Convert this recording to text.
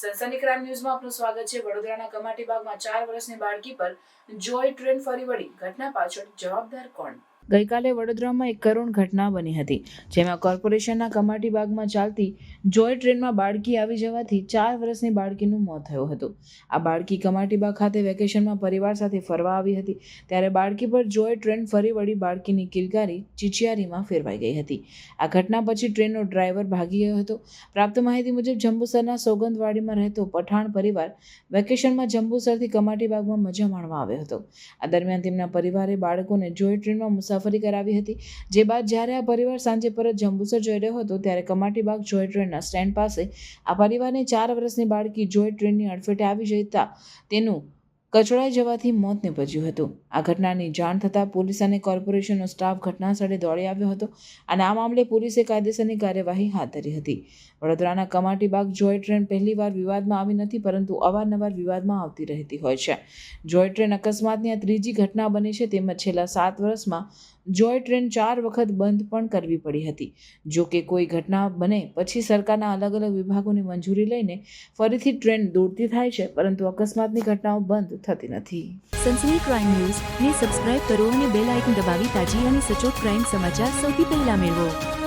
Sunny crime ન્યૂઝમાં આપનું સ્વાગત છે. વડોદરાના કમાટી બાગમાં ચાર વર્ષની બાળકી પર જોય ટ્રેન ફરી વળી. ઘટના પાછળ જવાબદાર કોણ? ગઈકાલે વડોદરામાં એક કરુણ ઘટના બની હતી, જેમાં કોર્પોરેશનના કમાટી બાગમાં ચાલતી જોય ટ્રેનમાં બાળકી આવી જવાથી ચાર વર્ષની બાળકીનું મોત થયું હતું. આ બાળકી કમાટી બાગ ખાતે વેકેશનમાં પરિવાર સાથે ફરવા આવી હતી, ત્યારે બાળકી પર જોય ટ્રેન ફરી વળી બાળકીની કિલકારી ચિચિયારીમાં ફેરવાઈ ગઈ હતી. આ ઘટના પછી ટ્રેનનો ડ્રાઈવર ભાગી ગયો હતો. પ્રાપ્ત માહિતી મુજબ, જંબુસરના સોગંદવાડીમાં રહેતો પઠાણ પરિવાર વેકેશનમાં જંબુસરથી કમાટી બાગમાં મજા માણવા આવ્યો હતો. આ દરમિયાન તેમના પરિવારે બાળકોને જોય ટ્રેનમાં કરાવી હતી. જે બાદ જ્યારે આ પરિવાર સાંજે પરત જંબુસર જઈ રહ્યો હતો, ત્યારે કમાટી બાગ જોય ટ્રેનના સ્ટેન્ડ પાસે આ પરિવારની ચાર વર્ષની બાળકી જોય ટ્રેનની અડફેટે આવી જતા તેનું કચડાઈ જવાથી મોત નીપજ્યું હતું. આ ઘટનાની જાણ થતાં પોલીસ અને કોર્પોરેશનનો સ્ટાફ ઘટના સ્થળે દોડી આવ્યો હતો અને આ મામલે પોલીસે કાયદેસરની કાર્યવાહી હાથ ધરી હતી. વડોદરાના કમાટી બાગ જોય ટ્રેન પહેલીવાર વિવાદમાં આવી નથી, પરંતુ અવારનવાર વિવાદમાં આવતી રહેતી હોય છે. જોય ટ્રેન અકસ્માતની આ ત્રીજી ઘટના બની છે, તેમજ છેલ્લા સાત વર્ષમાં જોય ટ્રેન ચાર વખત બંધ પણ કરવી પડી હતી. જો કે કોઈ ઘટના બને પછી સરકારના અલગ અલગ વિભાગોની મંજૂરી લઈને ફરીથી ટ્રેન દોડતી થાય છે, પરંતુ અકસ્માતની ઘટનાઓ બંધ થતી નથી. સનસની ક્રાઇમ ન્યૂઝ ને સબસ્ક્રાઇબ કરો અને બેલ આઇકન દબાવી તાજી અને સચોટ ક્રાઇમ સમાચાર સૌથી પહેલા મેળવો.